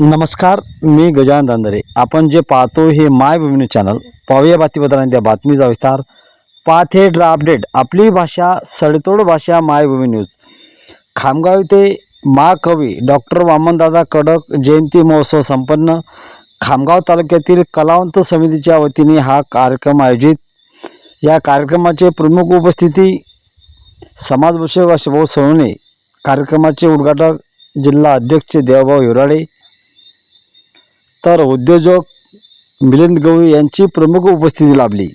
नमस्कार मी गजानन दांदरे. आपण जे पाहतो हे माय भूमी चॅनल. पाहूया बातमीपत्रांनी त्या बातमीचा विस्तार. पाथे ड्रा अपडेट. आपली भाषा सडतोड भाषा मायभूमी न्यूज. खामगाव येथे महाकवी डॉक्टर वामनदादा कडक जयंती महोत्सव संपन्न. खामगाव तालुक्यातील कलावंत समितीच्या वतीने हा कार्यक्रम आयोजित. या कार्यक्रमाचे प्रमुख उपस्थिती समाजभूषक अशुभाऊ सोनवणे. कार्यक्रमाचे उद्घाटक जिल्हा अध्यक्ष देवभाऊ हिवराळे तर उद्योजक मिलिंद गवळी यांची प्रमुख उपस्थिती लाभली.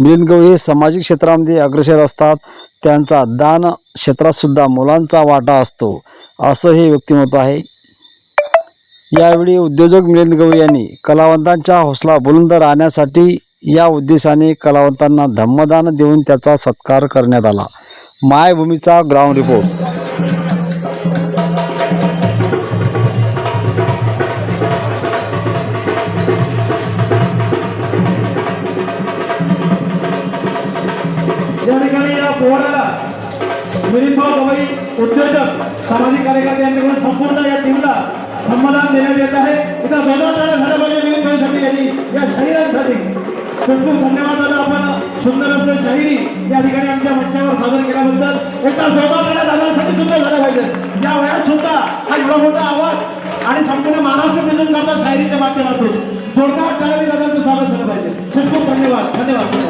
मिलिंद गवळी हे सामाजिक क्षेत्रामध्ये अग्रसर असतात. त्यांचा दान क्षेत्रातसुद्धा मुलांचा वाटा असतो असं हे व्यक्तिमत्व आहे. यावेळी उद्योजक मिलिंद गवळी यांनी कलावंतांचा हौसला बुलंद राहण्यासाठी या उद्देशाने कलावंतांना धम्मदान देऊन त्याचा सत्कार करण्यात आला. मायभूमीचा ग्राउंड रिपोर्ट या ठिकाणी या पोहराला मिलिंदभाऊ गवई उद्योजक सामाजिक कार्यकर्ते यांच्याकडून संपूर्ण या टीमला संमेलन देण्यात येत आहे. इथं दोन झालं पाहिजे मिलिंदभाईसाठी यांनी या शाहिरांसाठी खूप खूप धन्यवाद दादा. आपण सुंदर असं शाहिरी या ठिकाणी आमच्या मंचावर सादर केल्याबद्दल. एकदा जोरदार दादांसाठी सुद्धा झालं पाहिजे. या वयात सुद्धा हा एवढा मोठा आवाज आणि संपूर्ण महाराष्ट्र मिळून जातात शाहिरीच्या माध्यमातून. जोरदार टाळी दादांचं स्वागत झालं पाहिजे. खूप खूप धन्यवाद. धन्यवाद.